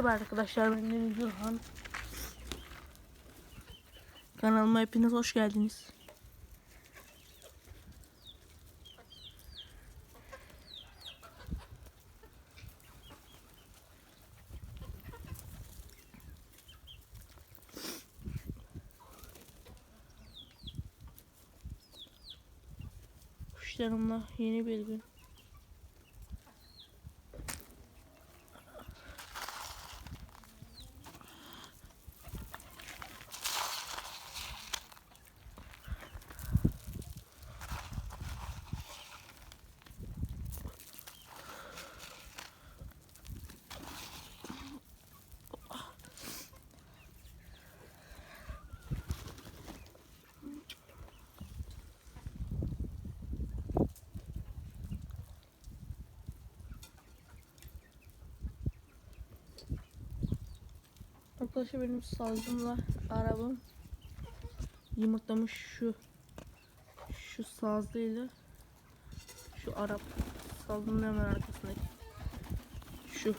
Merhaba arkadaşlar ben Deniz Gürhan. Kanalıma hepiniz hoş geldiniz. Kuşlarımla yeni bir gün. Arkadaşlar benim sazımla arabam yumurtlamış şu şu sazlıyla. Şu Arap sazın hemen arkasındaki. Şu.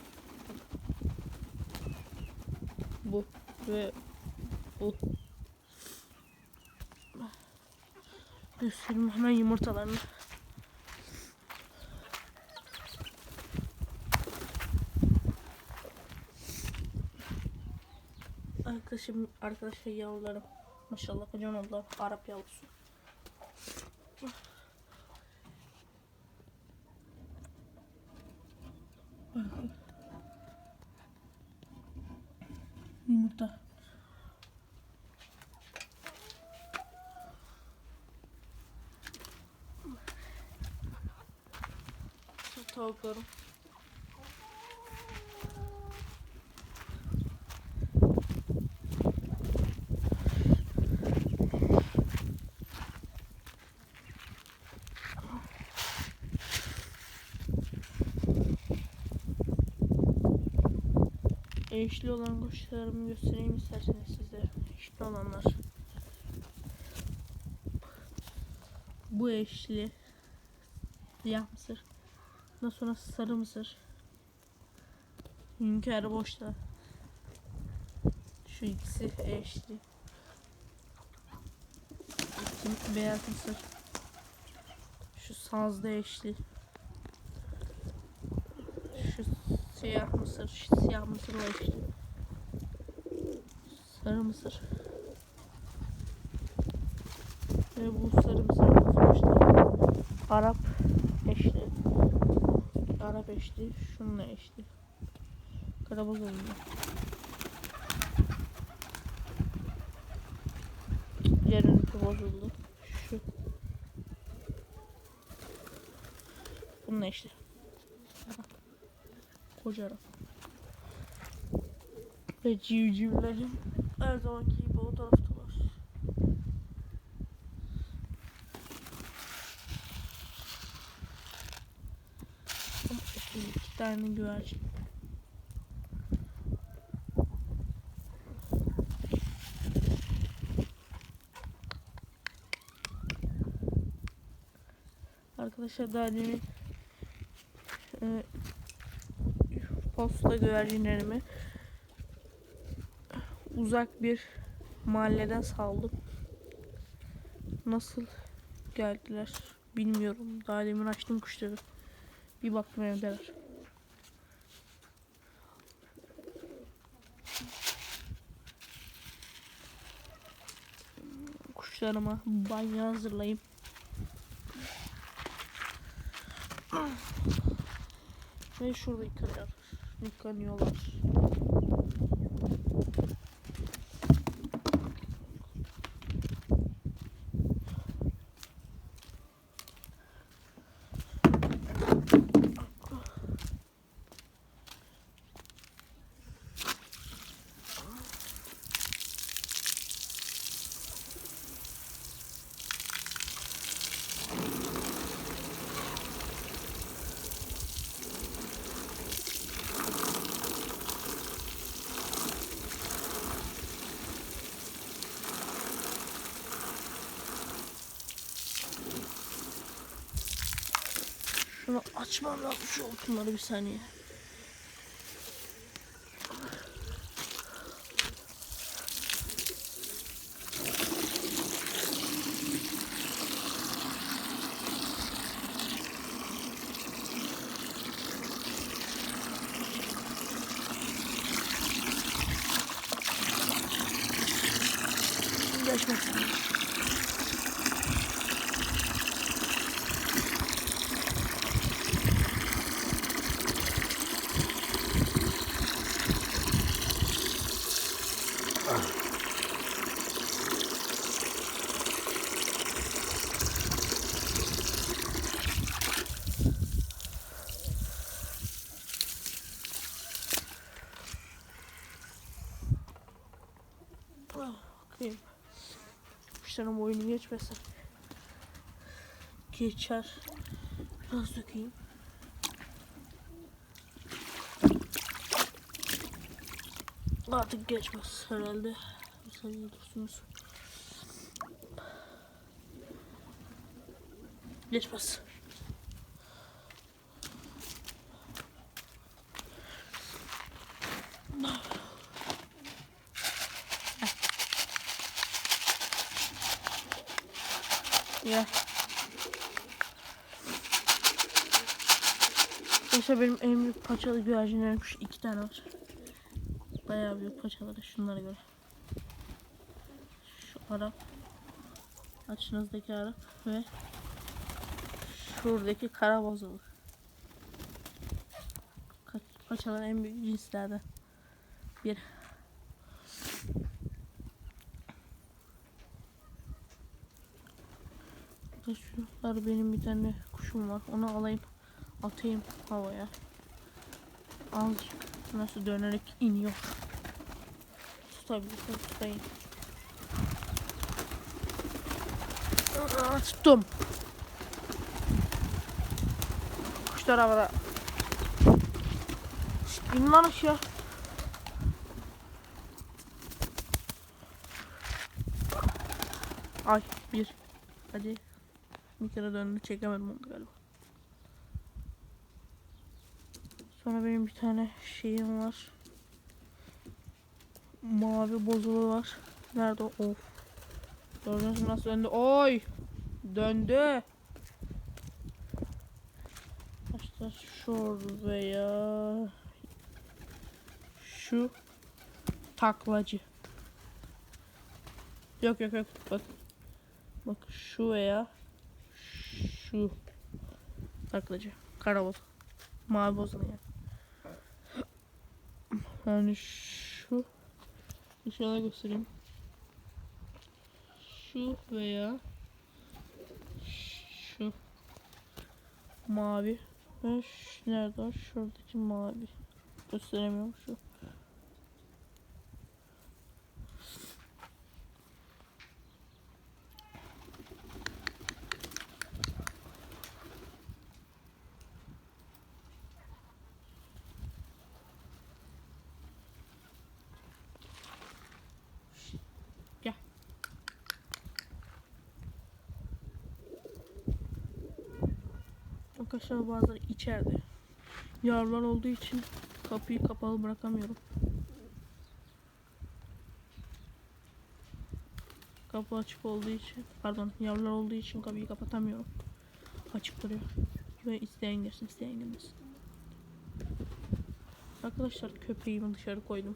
Bu ve bu. Göstereyim hemen yumurtalarını Arkadaşım, arkadaşlar yavrularım. Maşallah kocaman oldular. Arap yavrusu. Yumurta. Şu tavuklarım. Eşli olan kuşlarımı göstereyim isterseniz size. Eşli olanlar. Bu eşli. Siyah mısır. Daha sonra sarı mısır. Hünkârı boşta. Şu ikisi eşli. İki beyaz mısır. Şu sazda eşli. Şu siyah mısır, şu siyah mısır var işte. Sarı mısır. Ve bu sarı mısır işte. Arap eşli. Arap eşli. Şununla eşli. Karaboz oldu. Yarınki bozuldu. Şu. Bununla eşli. Koca Arap. Ve civcivlerim her zamanki gibi o taraftalar. Ama iki tane güvercin. Arkadaşlar daha demin e, posta güvercinlerimi uzak bir mahalleden saldım. Nasıl geldiler bilmiyorum. Daha demin açtım kuşları. Bir baktım evdeler. Kuşlarıma banyo hazırlayayım. Ve şurada yıkanıyor. Yıkanıyorlar. açmam lazım şu altınları bir saniye. Görüşmek üzere. Kuşların boynu geçmesin. Geçer. Biraz dökeyim. Artık geçmez herhalde. Bir saniye dursunuz. Geçmez. Ya. Mesela benim en büyük paçalı güvercinlerim şu iki tane var. Bayağı büyük paçaları şunlara göre. Şu Arap. Açınızdaki Arap ve şuradaki kara bozalı. Ka- Paçaların en büyük cinslerden bir. Şuralar benim bir tane kuşum var. Onu alayım. Atayım havaya. Azıcık nasıl dönerek iniyor. Tutabilirsem tutayım. Aa, Tuttum. Kuşlar havada. İn lan aşağı. Ay bir. Hadi. Bir kere döndü çekemedim onu galiba. Sonra benim bir tane şeyim var. Mavi bozulu var. Nerede o? Of. Gördünüz mü nasıl döndü? Oy! Döndü. Arkadaşlar şuraya şu taklacı. Yok yok yok bak. Bak şu veya şu taklacı. Karaboz. Mavi bozulu yani. Yani şu şöyle göstereyim. Şu veya şu mavi ve şu nerede? Şuradaki mavi. Gösteremiyorum şu. Gel. Arkadaşlar bazıları içeride. Yavrular olduğu için kapıyı kapalı bırakamıyorum. Kapı açık olduğu için, pardon yavrular olduğu için kapıyı kapatamıyorum. Açık duruyor. Ve isteyen girsin, isteyen girmesin. Arkadaşlar köpeğimi dışarı koydum.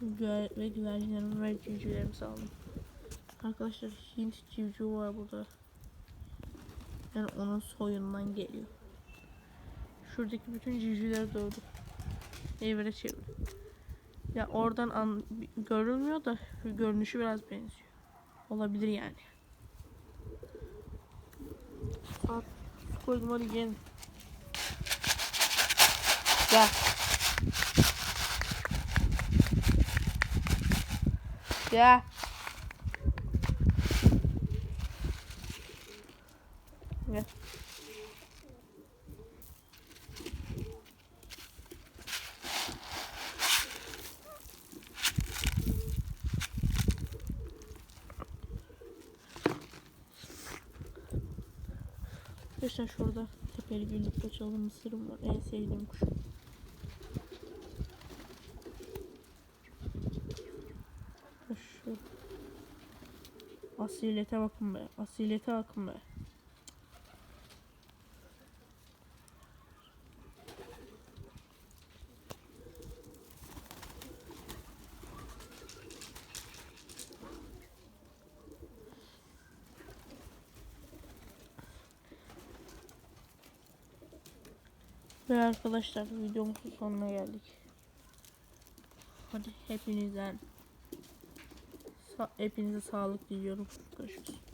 Güver ve güvercinlerimi ve civcivlerimi saldım. Arkadaşlar Hint civciv var burada. Yani onun soyundan geliyor. Şuradaki bütün civcivler doğdu. Evre çevirdi. Ya oradan an, görülmüyor da görünüşü biraz benziyor. Olabilir yani. Saat su koydum hadi gelin. Gel. Gel. Gel. Arkadaşlar şurada tepeli günlük paçalı mısırım var. En sevdiğim kuş. Şu asilete bakın be. Asilete bakın be. Ve arkadaşlar videomuzun sonuna geldik. Hadi hepinizden hepinize sağlık diliyorum. Görüşürüz.